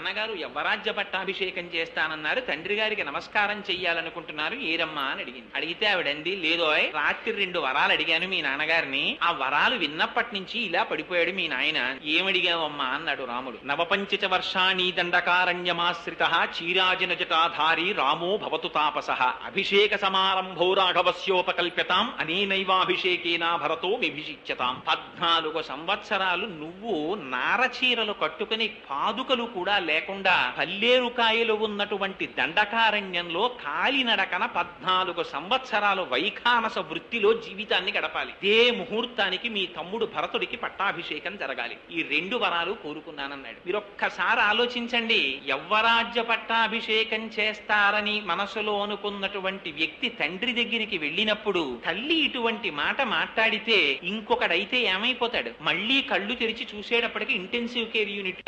అన్నగారు యవ్వరాజ్య పట్టాభిషేకం చేస్తానన్నారు. తండ్రి గారికి నమస్కారం చెయ్యాలనుకుంటున్నారు. ఏరమ్మా అని అడిగింది. అడిగితే ఆవిడంది లేదోయ్ రాత్రి రెండు వరాలు అడిగాను మీ నాన్నగారిని. ఆ వరాలు విన్నప్పటి నుంచి ఇలా పడిపోయాడు మీ నాయన. ఏమడిగావమ్మా? అన్నాడు రాముడు. నవపంచచ వర్షాణి దండకారణ్యమాశ్రిత చీరాజన జటాధారి రామో భవతు తాపస. అభిషేక సమారంభో రాఘవస్యోపకల్ప్యతాం. అనేనైవాభిషేకేనా భరతో విభిషిచ్యతాం. పద్నాలుగు సంవత్సరాలు నువ్వు నారచీరలు కట్టుకుని పాదుకలు కూడా లేకుండా పల్లేరుకాయలు ఉన్నటువంటి దండకారణ్యంలో కాలినడకన పద్నాలుగు సంవత్సరాలు వైఖానస వృత్తిలో జీవితాన్ని గడపాలి. ఇదే ముహూర్తానికి మీ తమ్ముడు భరతుడికి పట్టాభిషేకం జరగాలి. ఈ రెండు వరాలు కోరుకున్నానన్నాడు. మీరు ఒక్కసారి ఆలోచించండి యవ్వరాజ్య పట్టాభిషేకం చేస్తారని మనసులో అనుకున్నటువంటి వ్యక్తి తండ్రి దగ్గరికి వెళ్ళినప్పుడు తల్లి ఇటువంటి మాట మాట్లాడితే ఇంకొకడైతే ఏమైపోతాడు? మళ్ళీ కళ్ళు తెరిచి చూసేటప్పటికి ఇంటెన్సివ్ కేర్ యూనిట్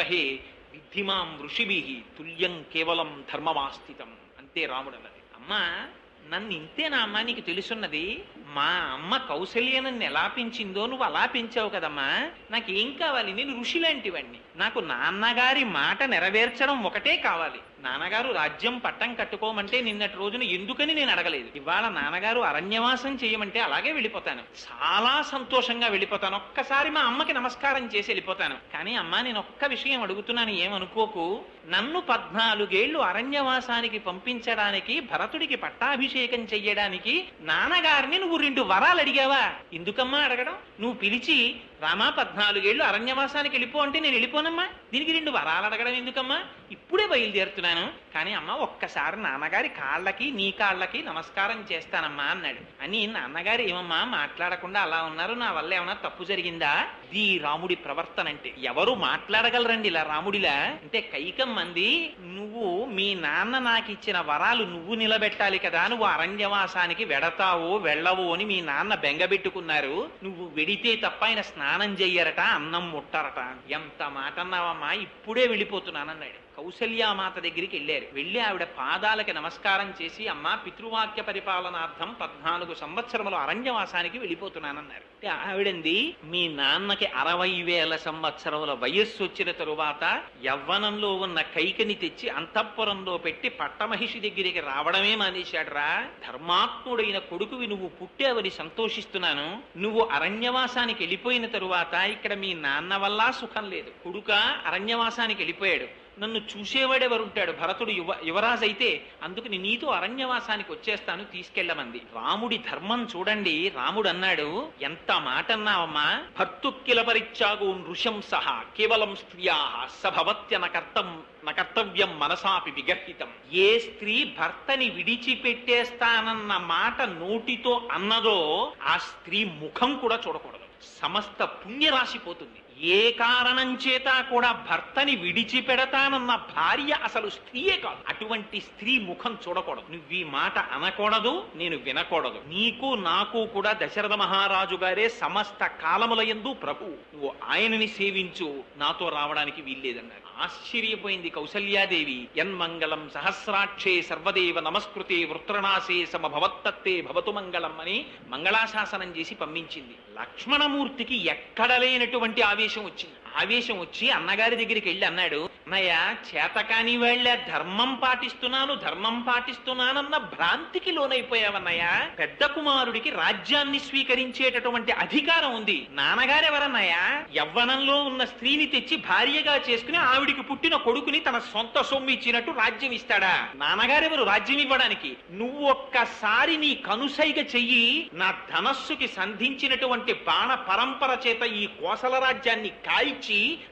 విద్ధిమాం ఋషిభి తుల్యం కేవలం ధర్మమాస్థితం అంతే రాముడు అన్నది అమ్మా నన్ను ఇంతేనా అమ్మ నీకు తెలుసున్నది? మా అమ్మ కౌశల్య నన్ను ఎలా పెంచిందో నువ్వు అలా పెంచావు కదమ్మా. నాకేం కావాలి? నేను ఋషి లాంటివాణ్ణి. నాకు నాన్నగారి మాట నెరవేర్చడం ఒకటే కావాలి. నాన్నగారు రాజ్యం పట్టం కట్టుకోమంటే నిన్నటి రోజున ఎందుకని నేను అడగలేదు. ఇవాళ నాన్నగారు అరణ్యవాసం చేయమంటే అలాగే వెళ్ళిపోతాను. చాలా సంతోషంగా వెళ్ళిపోతాను. ఒక్కసారి మా అమ్మకి నమస్కారం చేసి వెళ్ళిపోతాను. కానీ అమ్మా నేను ఒక్క విషయం అడుగుతున్నాను ఏమనుకోకు? నన్ను పద్నాలుగేళ్ళు అరణ్యవాసానికి పంపించడానికి భరతుడికి పట్టాభిషేకం చెయ్యడానికి నాన్నగారిని నువ్వు రెండు వరాలు అడిగావా? ఎందుకమ్మా అడగడం? నువ్వు పిలిచి రామా పద్నాలుగేళ్ళు అరణ్యవాసానికి వెళ్ళిపో అంటే నేను వెళ్ళిపోనమ్మా. దీనికి రెండు వరాలు అడగడం ఎందుకమ్మా? ఇప్పుడే బయలుదేరుతున్నాను. కానీ అమ్మ ఒక్కసారి నాన్నగారి కాళ్ళకి నీ కాళ్ళకి నమస్కారం చేస్తానమ్మా అన్నాడు. అని నాన్నగారు ఏమమ్మా మాట్లాడకుండా అలా ఉన్నారు? నా వల్ల ఏమన్నా తప్పు జరిగిందా? ఇది రాముడి ప్రవర్తన అంటే. ఎవరు మాట్లాడగలరండి ఇలా రాముడిలా? అంటే కైకం మంది నువ్వు మీ నాన్న నాకు ఇచ్చిన వరాలు నువ్వు నిలబెట్టాలి కదా. నువ్వు అరణ్యవాసానికి వెడతావో వెళ్ళవో అని మీ నాన్న బెంగబెట్టుకున్నారు. నువ్వు వెడితే తప్ప ఆయన స్నానం చెయ్యరట అన్నం ముట్టారట. ఎంత మాట అన్నావమ్మా ఇప్పుడే వెళ్ళిపోతున్నానన్నాడు. కౌసల్యామాత దగ్గరికి వెళ్ళారు. వెళ్ళి ఆవిడ పాదాలకి నమస్కారం చేసి అమ్మ పితృవాక్య పరిపాలనార్థం పద్నాలుగు సంవత్సరములు అరణ్యవాసానికి వెళ్ళిపోతున్నానన్నారు. అంటే ఆవిడంది మీ నాన్నకి అరవై వేల సంవత్సరముల వయస్సు వచ్చిన తరువాత యవ్వనంలో ఉన్న కైకని తెచ్చి అంతఃపురంలో పెట్టి పట్టమహిషి దగ్గరికి రావడమే మానేశాడరా. ధర్మాత్ముడైన కొడుకువి నువ్వు పుట్టావని సంతోషిస్తున్నాను. నువ్వు అరణ్యవాసానికి వెళ్ళిపోయిన తరువాత ఇక్కడ మీ నాన్న వల్ల సుఖం లేదు. కొడుక అరణ్యవాసానికి వెళ్ళిపోయాడు. నన్ను చూసేవాడెవరుంటాడు భరతుడు యువ యువరాజు అయితే అందుకని నీతో అరణ్యవాసానికి వచ్చేస్తాను తీసుకెళ్ళమంది. రాముడి ధర్మం చూడండి. రాముడు అన్నాడు ఎంత మాట అన్నావమ్మా భర్తుక్కిల పరిత్యాగో నృశంస సహా కేవలం స్త్రియా సభవత్య నకర్తం నకర్తవ్యం మనసాపి విగర్హితం. ఏ స్త్రీ భర్తని విడిచిపెట్టేస్తానన్న మాట నోటితో అన్నదో ఆ స్త్రీ ముఖం కూడా చూడకూడదు. సమస్త పుణ్యరాశి పోతుంది. ఏ కారణం చేత కూడా భర్తని విడిచిపెడతానన్న భార్య అసలు స్త్రీయే కాదు. అటువంటి స్త్రీ ముఖం చూడకూడదు. నువ్వు ఈ మాట అనకూడదు నేను వినకూడదు. నీకు నాకు కూడా దశరథ మహారాజు గారే సమస్త కాలముల ఎందు ప్రభు. నువ్వు ఆయనని సేవించు నాతో రావడానికి వీల్లేదన్నారు ఆశ్చర్యపోయింది కౌసల్యాదేవి. యన్మంగళం సహస్రాక్షే సర్వదేవ నమస్కృతే వృత్రనాశే సమభవత్తత్తే భవతు మంగళం అని మంగళాశాసనం చేసి పంపించింది. లక్ష్మణమూర్తికి ఎక్కడ లేనటువంటి ఆవేశం వచ్చింది. ఆవేశం వచ్చి అన్నగారి దగ్గరికి వెళ్ళి అన్నాడు అన్నయ్య చేతకాని వాళ్ళ ధర్మం పాటిస్తున్నాను ధర్మం పాటిస్తున్నానన్న భ్రాంతికి లోనైపోయావన్నయ్య. పెద్ద కుమారుడికి రాజ్యాన్ని స్వీకరించేటటువంటి అధికారం ఉంది. నాన్నగారెవరన్నయ్య? యవ్వనంలో ఉన్న స్త్రీని తెచ్చి భార్యగా చేసుకుని ఆవిడికి పుట్టిన కొడుకుని తన సొంత సొమ్ము ఇచ్చినట్టు రాజ్యం ఇస్తాడా? నాన్నగారెవరు రాజ్యం ఇవ్వడానికి? నువ్వు ఒక్కసారి నీ కనుసైగ చెయ్యి నా ధనస్సుకి సంధించినటువంటి బాణ పరంపర చేత ఈ కోసల రాజ్యాన్ని కాల్చి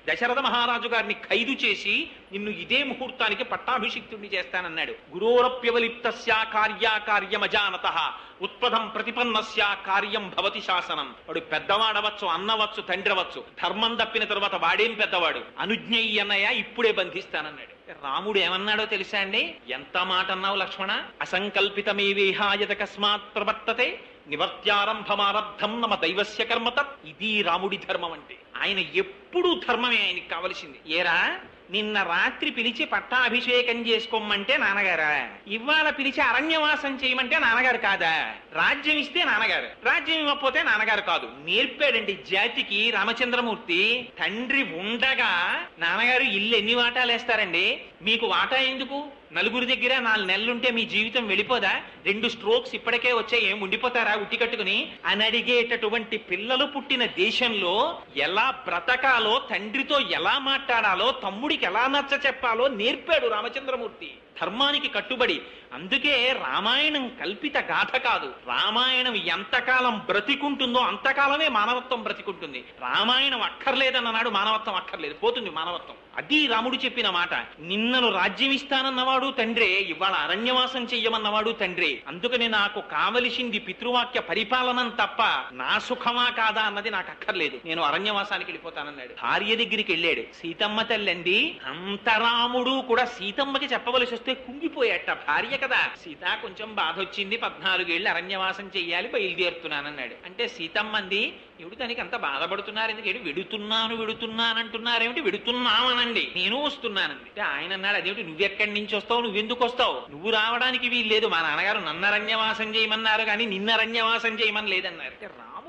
దశరథ మహారాజు గారిని ఖైదు చేసి నిన్ను ఇదే ముహూర్తానికి పట్టాభిషిక్తుడిని చేస్తానన్నాడు. గురోరప్యవలిప్తస్యా కార్యాకార్యమజానత ఉత్పదం ప్రతిపన్నస్య కార్యం భవతి శాసనం. వాడు పెద్దవాడవచ్చు అన్నవచ్చు తండ్రవచ్చు. ధర్మం తప్పిన తరువాత వాడేం పెద్దవాడు? అనుజ్ఞయి అన్నయ్య ఇప్పుడే బంధిస్తానన్నాడు. రాముడు ఏమన్నాడో తెలుసా అండి? ఎంత మాట అన్నావు లక్ష్మణ? అసంకల్పితమే వేహాయత కస్మాత్ ప్రవర్తతే? నివర్త్యారంభమారబ్ధం నమ దైవస్య కర్మత ఇది రాముడి ధర్మం అంటే ఆయన ఎప్పుడూ ధర్మమే ఆయనకి కావలసింది. ఏరా? నిన్న రాత్రి పిలిచి పట్టాభిషేకం చేసుకోమంటే నాన్నగారా? ఇవాళ పిలిచి అరణ్యవాసం చేయమంటే నాన్నగారు కాదా? రాజ్యం ఇస్తే నాన్నగారు రాజ్యం ఇవ్వకపోతే నాన్నగారు కాదు. నేర్పాడండి జాతికి రామచంద్రమూర్తి. తండ్రి ఉండగా నాన్నగారు ఇల్లు ఎన్ని వాటాలు వేస్తారండి మీకు వాటా ఎందుకు? నలుగురి దగ్గర నాలుగు నెలలుంటే మీ జీవితం వెళ్ళిపోదా? రెండు స్ట్రోక్స్ ఇప్పటికే వచ్చాయి. ఏం ఉండిపోతారా ఉట్టి కట్టుకుని? అని అడిగేటటువంటి పిల్లలు పుట్టిన దేశంలో ఎలా బ్రతకాలో తండ్రితో ఎలా మాట్లాడాలో తమ్ముడికి ఎలా నచ్చ చెప్పాలో నేర్పాడు రామచంద్రమూర్తి. ధర్మానికి కట్టుబడి. అందుకే రామాయణం కల్పిత గాథ కాదు. రామాయణం ఎంతకాలం బ్రతికుంటుందో అంతకాలమే మానవత్వం బ్రతికుంటుంది. రామాయణం అక్కర్లేదన్ననాడు మానవత్వం అక్కర్లేదు. పోతుంది మానవత్వం. అది రాముడు చెప్పిన మాట. నిన్నను రాజ్యం ఇస్తానన్నవాడు తండ్రే ఇవాళ అరణ్యవాసం చెయ్యమన్నవాడు తండ్రే. అందుకని నాకు కావలసింది పితృవాక్య పరిపాలనం తప్ప నా సుఖమా కాదా అన్నది నాకు అక్కర్లేదు. నేను అరణ్యవాసానికి వెళ్ళిపోతానన్నాడు. భార్య దగ్గరికి వెళ్ళాడు. సీతమ్మ తల్లండి అంతరాముడు కూడా సీతమ్మకి చెప్పవలసి వస్తే కుంగిపోయాట భార్య కదా. సీత కొంచెం బాధ వచ్చింది పద్నాలుగేళ్ళు అరణ్యవాసం చెయ్యాలి బయలుదేరుతున్నానన్నాడు. అంటే సీతమ్మంది ఎవడు దానికి అంత బాధపడుతున్నారు? ఎందుకంటే వెడుతున్నాను విడుతున్నానంటున్నారేమిటి? విడుతున్నామనండి నేను వస్తున్నానండి అంటే ఆయన అన్నాడు అదేమిటి? నువ్వెక్కడి నుంచి వస్తావు? నువ్వెందుకు వస్తావు? నువ్వు రావడానికి వీలు లేదు మా నాన్నగారు నన్నరణ్యవాసం చేయమన్నారు కానీ నిన్నరణ్యవాసం చేయమని లేదన్నారు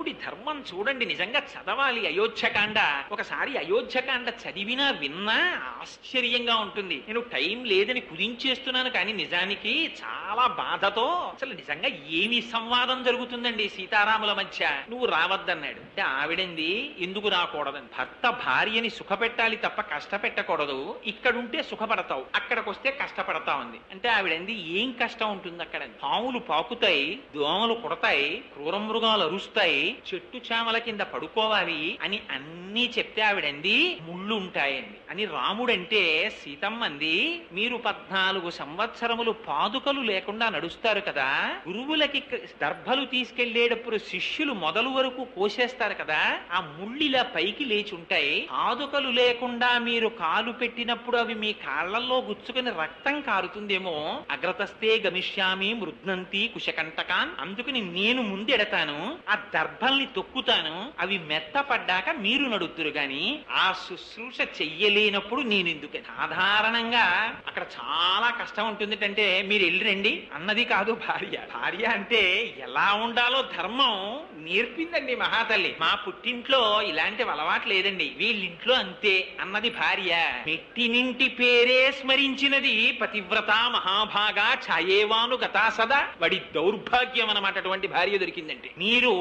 రాముడి ధర్మం చూడండి నిజంగా చదవాలి. అయోధ్యకాండ. ఒకసారి అయోధ్యకాండ చదివినా విన్నా ఆశ్చర్యంగా ఉంటుంది. నేను టైం లేదని కుదించేస్తున్నాను కానీ నిజానికి చాలా బాధతో అసలు నిజంగా ఏమి సంవాదం జరుగుతుందండి సీతారాముల మధ్య? నువ్వు రావద్దన్నాడు. అంటే ఆవిడంది ఎందుకు రాకూడదని? భర్త భార్యని సుఖపెట్టాలి తప్ప కష్టపెట్టకూడదు. ఇక్కడుంటే సుఖపడతావు అక్కడికి వస్తే కష్టపడతావు అంది. అంటే ఆవిడంది ఏం కష్టం ఉంటుంది అక్కడ పాములు పాకుతాయి దోమలు కుడతాయి క్రూర మృగాలు అరుస్తాయి చెట్టు చామల కింద పడుకోవాలి అని అన్నీ చెప్తే ఆవిడంది ముళ్ళు ఉంటాయండి అని రాముడంటే సీతమ్మంది మీరు పద్నాలుగు సంవత్సరములు పాదుకలు లేకుండా నడుస్తారు కదా. గురువులకి దర్భలు తీసుకెళ్ళేటప్పుడు శిష్యులు మొదలు వరకు కోసేస్తారు కదా. ఆ ముళ్ళిలా పైకి లేచి ఉంటాయి పాదుకలు లేకుండా మీరు కాలు పెట్టినప్పుడు అవి మీ కాళ్ళలో గుచ్చుకుని రక్తం కారుతుందేమో. అగ్రతస్తే గమిష్యామి మృద్నంతి కుశకంటకాన్. అందుకని నేను ముందెడతాను. ఆ దర్భ దర్భల్ని తొక్కుతాను అవి మెత్తపడ్డాక మీరు నడుతురు గాని ఆ శుశ్రూష చెయ్యలేనప్పుడు నేను ఎందుకు సాధారణంగా అక్కడ చాలా కష్టం ఉంటుంది అంటే మీరు వెళ్ళిరండి అన్నది కాదు భార్య. భార్య అంటే ఎలా ఉండాలో ధర్మం నేర్పిందండి మహాతల్లి. మా పుట్టింట్లో ఇలాంటి అలవాటు లేదండి. వీళ్ళింట్లో అంతే అన్నది భార్య. మెట్టినింటి పేరే స్మరించినది పతివ్రత మహాభాగ ఛాయేవాను గతా సదా. వాడి దౌర్భాగ్యం అన్నమాట అటువంటి భార్య దొరికిందండి మీరు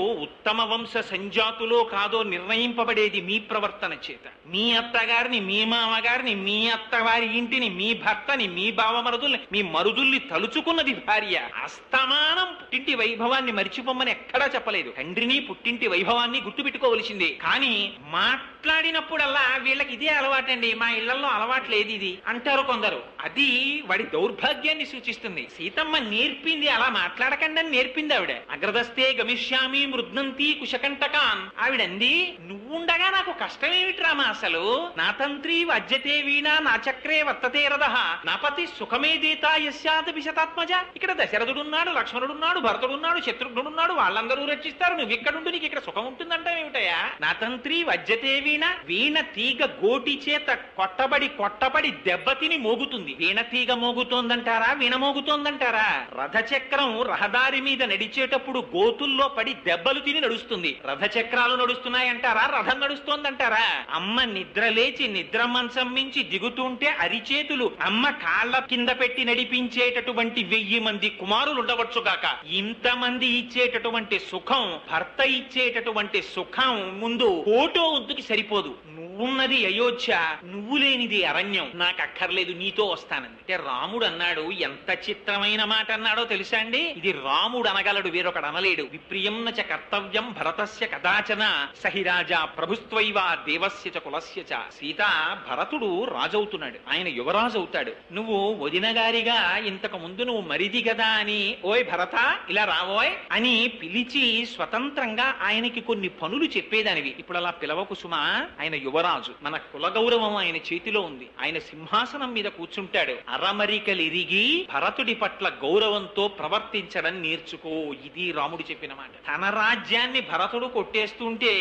ఉత్తమ వంశ సంజాతులో కాదో నిర్ణయింపబడేది మీ ప్రవర్తన చేత. మీ అత్తగారిని మీ మామగారిని మీ అత్తవారి ఇంటిని మీ భర్తని మీ బావమరుదుల్ని మీ మరుదుల్ని తలుచుకున్నది భార్య. అస్తమానం పుట్టింటి వైభవాన్ని మరిచిపోమని ఎక్కడా చెప్పలేదు. తండ్రిని పుట్టింటి వైభవాన్ని గుర్తుపెట్టుకోవలసిందే. కానీ మాట్లాడినప్పుడల్లా వీళ్ళకి ఇదే అలవాటండి. మా ఇళ్ళలో అలవాట్లేదు ఇది అంటారు కొందరు. అది వాడి దౌర్భాగ్యాన్ని సూచిస్తుంది. సీతమ్మ నేర్పింది అలా మాట్లాడకండి అని నేర్పింది ఆవిడ. అగ్రదస్తే గమిష్యామి మృద్నంతి కుశకంటకాన్. ఆవిడంది నువ్వుండగా నాకు కష్టమేమిటి రామా అసలు? నా తంత్రి వజ్యతే వీణ నా చక్రే వర్తతే రథ. నాపతి సుఖమే దేతా యస్యాత విశతాత్మజ ఇక్కడ దశరథుడున్నాడు లక్ష్మణుడున్నాడు భరతుడున్నాడు శత్రుఘ్నుడున్నాడు వాళ్ళందరూ రక్షిస్తారు. నువ్వు ఇక్కడుండి నీకు ఇక్కడ సుఖం ఉంటుందంటే ఏమిటయా నా తంత్రి వజ్యతే వీణ వీణ తీగ గోటి చేత కొట్టబడి కొట్టబడి దెబ్బతిని మోగుతుంది. వీణ తీగ మోగుతోందంటారా వీణమోగుతోందంటారా రథచక్రం రహదారి మీద నడిచేటప్పుడు గోతుల్లో పడి దెబ్బలు తిని నడుస్తుంది. రథచక్రాలు నడుస్తున్నాయంటారా రథం నడుస్తోందంటారా? అమ్మ నిద్ర లేచి నిద్ర మంచం మించి దిగుతుంటే అరిచేతులు అమ్మ కాళ్ళ కింద పెట్టి నడిపించేటటువంటి వెయ్యి మంది కుమారులు ఉండవచ్చుగాక ఇంతమంది ఇచ్చేటటువంటి సుఖం భర్త ఇచ్చేటటువంటి సుఖం ముందు ఓటో వద్దుకి సరిపోదు. నువ్వున్నది అయోధ్య నువ్వు లేనిది అరణ్యం. నాకు అక్కర్లేదు నీతో వస్తానంది. అంటే రాముడు అన్నాడు ఎంత చిత్రమైన మాట అన్నాడో తెలుసా అండి? ఇది రాముడు అనగలడు వేరొకడు అనలేడు. విప్రియం చ కర్తవ్యం భరతస్య కదాచన సహిరాజా ప్రభుత్వైవ దేవస్య చ కులస్య చ. సీత భరతుడు రాజవుతున్నాడు. ఆయన యువరాజు అవుతాడు నువ్వు వదినగారిగా ఇంతకు ముందు నువ్వు మరిది కదా అని ఓయ్ భరత ఇలా రావోయ్ అని పిలిచి స్వతంత్రంగా ఆయనకి కొన్ని పనులు చెప్పేదానివి. ఇప్పుడు అలా పిలవకు సుమా ఆయన యువరాజు మన కుల గౌరవం ఆయన చేతిలో ఉంది. ఆయన సింహాసనం మీద కూర్చుంటాడు. అరమరికలిరిగి భరతుడి పట్ల గౌరవంతో ప్రవర్తించడం నేర్చుకో. ఇది రాముడు చెప్పిన మాట. తన రాజ్యాన్ని భరతుడు కొట్టేస్తుంటే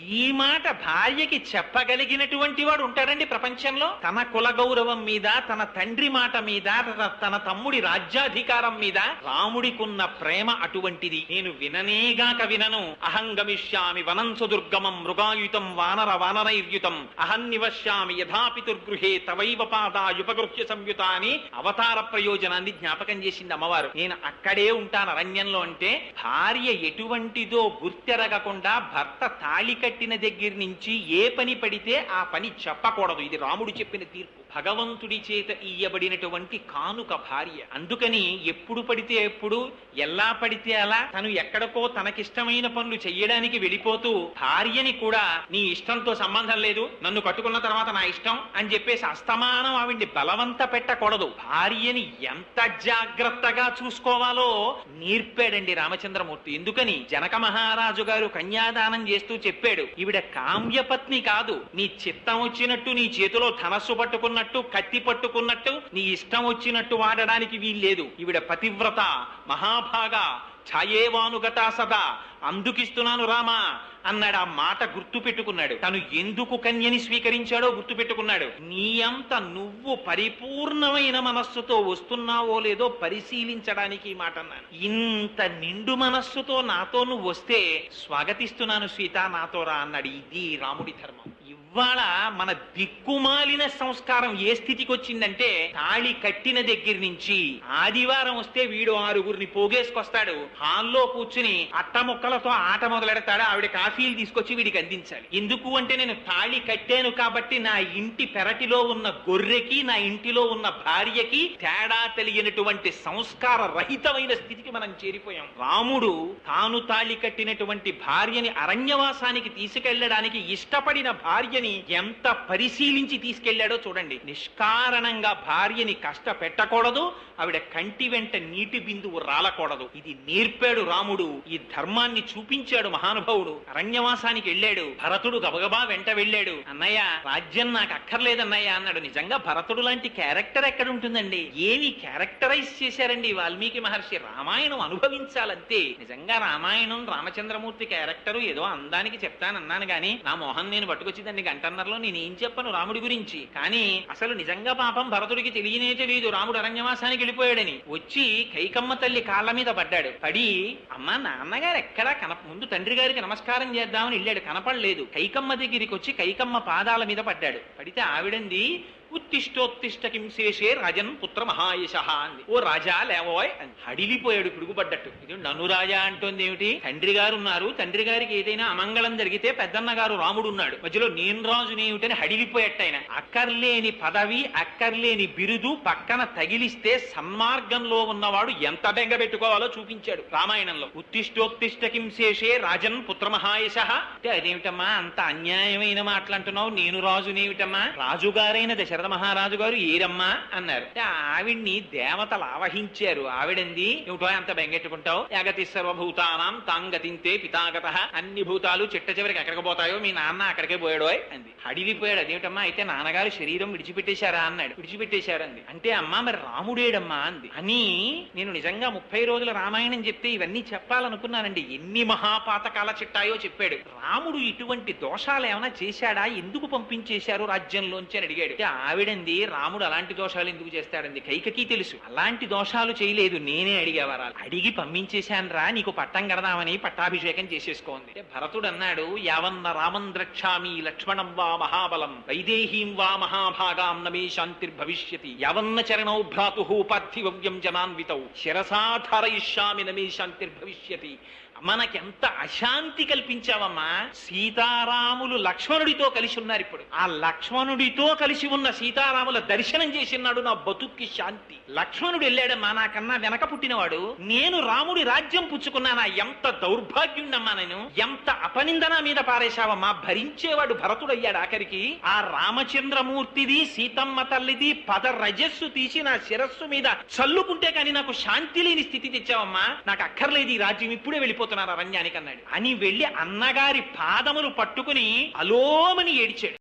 ఈ మాట భార్యకి చెప్పగలిగినటువంటి వాడు ఉంటాడండి ప్రపంచంలో? తన కుల గౌరవం మీద తన తండ్రి మాట మీద తన- తన తమ్ముడి రాజ్యాధికారం మీద రాముడికున్న ప్రేమ అటువంటిది. నేను విననేగాక వినను. అహం గమిష్యామి వనంసు దుర్గమం మృగాయుతం వానర వానరైర్యుతం. అహం నివశ్యామి యథాపితుర్గృహే తవైవ పాదాయుపగృహ్య సంయుత అని అవతార ప్రయోజనాన్ని జ్ఞాపకం చేసింది అమ్మవారు. నేను అక్కడే ఉంటాను అరణ్యంలో అంటే భార్య ఎటువంటిదో గుర్తెరగకుండా భర్త తాళి కట్టిన దగ్గర నుంచి ఏ పని పడితే ఆ పని చెప్పకూడదు. ఇది రాముడు చెప్పిన తీర్పు. భగవంతుడి చేత ఇయ్యబడినటువంటి కానుక భార్య. అందుకని ఎప్పుడు పడితే ఎప్పుడు ఎలా పడితే అలా తను ఎక్కడికో తనకిష్టమైన పనులు చెయ్యడానికి వెళ్ళిపోతూ భార్యని కూడా నీ ఇష్టంతో సంబంధం లేదు నన్ను కట్టుకున్న తర్వాత నా ఇష్టం అని చెప్పేసి అస్తమానం ఆవిడ్ని బలవంత పెట్టకూడదు. భార్యని ఎంత జాగ్రత్తగా చూసుకోవాలో నేర్పాడండి రామచంద్రమూర్తి. ఎందుకని? జనక మహారాజు గారు కన్యాదానం చేస్తూ చెప్పాడు ఈవిడ కామ్యపత్ని కాదు నీ చిత్తం వచ్చినట్టు నీ చేతిలో ధనస్సు పట్టుకున్నట్టు కత్తి పట్టుకున్నట్టు నీ ఇష్టం వచ్చినట్టు వాడడానికి వీల్లేదు. ఈవిడ పతివ్రత మహాభాగా ఛాయేవానుగత సదా. అందుకిస్తున్నాను రామా అన్నాడు. ఆ మాట గుర్తు పెట్టుకున్నాడు తను ఎందుకు కన్యని స్వీకరించాడో గుర్తు పెట్టుకున్నాడు నీ అంత నువ్వు పరిపూర్ణమైన మనస్సుతో వస్తున్నావో లేదో పరిశీలించడానికి ఈ మాట అన్నాను. ఇంత నిండు మనస్సుతో నాతో నువ్వు వస్తే స్వాగతిస్తున్నాను సీత నాతో రా అన్నాడు. ఇది రాముడి ధర్మం. ఇవాళ మన దిక్కుమాలిన సంస్కారం ఏ స్థితికి వచ్చిందంటే తాళి కట్టిన దగ్గర నుంచి ఆదివారం వస్తే వీడు ఆరుగురిని పోగేసుకొస్తాడు. హాల్లో కూర్చుని అట్ట ముక్కలతో ఆట మొదలెడతాడు. ఆవిడ కాఫీలు తీసుకొచ్చి వీడికి అందించాలి. ఎందుకు అంటే నేను తాళి కట్టాను కాబట్టి నా ఇంటి పెరటిలో ఉన్న గొర్రెకి నా ఇంటిలో ఉన్న భార్యకి తేడా తెలియనటువంటి సంస్కార రహితమైన స్థితికి మనం చేరిపోయాం. రాముడు తాను తాళి కట్టినటువంటి భార్యని అరణ్యవాసానికి తీసుకెళ్ళడానికి ఇష్టపడిన భార్యని ఎంత పరిశీలించి తీసుకెళ్ళాడో చూడండి. నిష్కారణంగా భార్యని కష్టపెట్టకూడదు ఆవిడ కంటి వెంట నీటి బిందువు రాలకూడదు. ఇది నేర్పాడు రాముడు ఈ ధర్మాన్ని చూపించాడు మహానుభావుడు. అరణ్యవాసానికి వెళ్ళాడు భరతుడు గబగబా వెంట వెళ్ళాడు. అన్నయ్య రాజ్యం నాకు అక్కర్లేదన్నయ్య అన్నాడు. నిజంగా భరతుడు లాంటి క్యారెక్టర్ ఎక్కడ ఉంటుందండి ఏమి క్యారెక్టరైజ్ చేశారండి వాల్మీకి మహర్షి? రామాయణం అనుభవించాలంతే. నిజంగా రామాయణం రామచంద్రమూర్తి క్యారెక్టర్ ఏదో అందానికి చెప్తానన్నాను గాని నా మోహన్ నేను పట్టుకొచ్చిందండి దాన్ని నేను ఏం చెప్పను రాముడి గురించి? కానీ అసలు నిజంగా పాపం భరతుడికి తెలియనే తెలియదు. రాముడు అరణ్యవాసానికి వెళ్ళిపోయాడని. వచ్చి కైకమ్మ తల్లి కాళ్ళ మీద పడ్డాడు. పడి అమ్మ నాన్నగారు ఎక్కడా? కన ముందు తండ్రి గారికి నమస్కారం చేద్దామని వెళ్ళాడు. కనపడలేదు. కైకమ్మ దగ్గరికి వచ్చి కైకమ్మ పాదాల మీద పడ్డాడు. పడితే ఆవిడంది ఉత్తిష్టోత్తిష్ట కింశేషే రాజన్ పుత్ర మహాయశ అంది. ఓ రాజా లేవోయ్ అని హడిలిపోయాడు పిడుగుపడ్డట్టు ఇది నన్ను రాజా అంటోంది ఏమిటి? తండ్రి గారు ఉన్నారు తండ్రి గారికి ఏదైనా అమంగళం జరిగితే పెద్దన్న గారు రాముడు ఉన్నాడు మధ్యలో నేను రాజునేమిటని ఆయన అక్కర్లేని పదవి అక్కర్లేని బిరుదు పక్కన తగిలిస్తే సన్మార్గంలో ఉన్నవాడు ఎంత బెంగ పెట్టుకోవాలో చూపించాడు రామాయణంలో. ఉత్తిష్టోత్తిష్ట కింశేషే రాజన్ పుత్ర మహాయశ. అంటే అదేమిటమ్మా? అంత అన్యాయమైన మాటలంటున్నావు నేను రాజునేమిటమ్మా? రాజుగారైన దశరథ మహారాజు గారు ఏరమ్మా అన్నారు. అంటే ఆవిడ్ని దేవతలు ఆవహించారు. ఆవిడంది? ఏమిటో అంత బెంగెట్టుకుంటావు? యాగతి సర్వభూతానాం తాంగతింతే పితాగత. అన్ని భూతాలు చిట్ట చివరికి ఎక్కడికి పోతాయో మీ నాన్న అక్కడికే పోయాడో అంది. అడిగిపోయాడు అదేమిటమ్మా? అయితే నాన్నగారు శరీరం విడిచిపెట్టేశారా అన్నాడు. విడిచిపెట్టేశారు అంది అంటే అమ్మా మరి రాముడేడమ్మా అంది. అని నేను నిజంగా ముప్పై రోజుల రామాయణం చెప్తే ఇవన్నీ చెప్పాలనుకున్నానండి. ఎన్ని మహాపాతకాల చిట్టాయో చెప్పాడు. రాముడు ఇటువంటి దోషాలు ఏమైనా చేశాడా? ఎందుకు పంపించేశారు రాజ్యంలోంచి అని అడిగాడు. ఆవిడంది రాముడు అలాంటి దోషాలు ఎందుకు చేస్తాడంది? కైకకి తెలుసు. అలాంటి దోషాలు చేయలేదు. నేనే అడిగేవారాలు అడిగి పంపించేశాను రా నీకు పట్టం కడదామని పట్టాభిషేకం చేసేసుకోంది. భరతుడు అన్నాడు యావన్న రామం ద్రక్షామి లక్ష్మణం వా మహాబలం వైదేహీం వా మహాభాగాం నమే శాంతిర్భవిష్యతి యావన్న చరణౌ భ్రాతు పార్థివ్యం జనాన్వితౌ. శిరసాధారయిష్యామి నమే శాంతిర్భవిష్యతి మనకెంత అశాంతి కల్పించావమ్మా? సీతారాములు లక్ష్మణుడితో కలిసి ఉన్నారు ఇప్పుడు. ఆ లక్ష్మణుడితో కలిసి ఉన్న సీతారాముల దర్శనం చేసినాడు నా బతుక్కి శాంతి. లక్ష్మణుడు వెళ్ళాడమ్మా నాకన్నా వెనక పుట్టినవాడు. నేను రాముడి రాజ్యం పుచ్చుకున్నానా? ఎంత దౌర్భాగ్యుణ్ణమ్మా నేను. ఎంత అపనిందన మీద పారేశావమ్మా? భరించేవాడు భరతుడు అయ్యాడు ఆఖరికి. ఆ రామచంద్రమూర్తిది సీతమ్మ తల్లిది పద రజస్సు తీసి నా శిరస్సు మీద చల్లుకుంటే కానీ నాకు శాంతి లేని స్థితి తెచ్చావమ్మా. నాకు అక్కర్లేదు ఈ రాజ్యం ఇప్పుడే వెళ్ళిపోతున్నారు అరణ్యానికి అన్నాడు అని వెళ్ళి అన్నగారి పాదములు పట్టుకుని అలోమని ఏడిచాడు.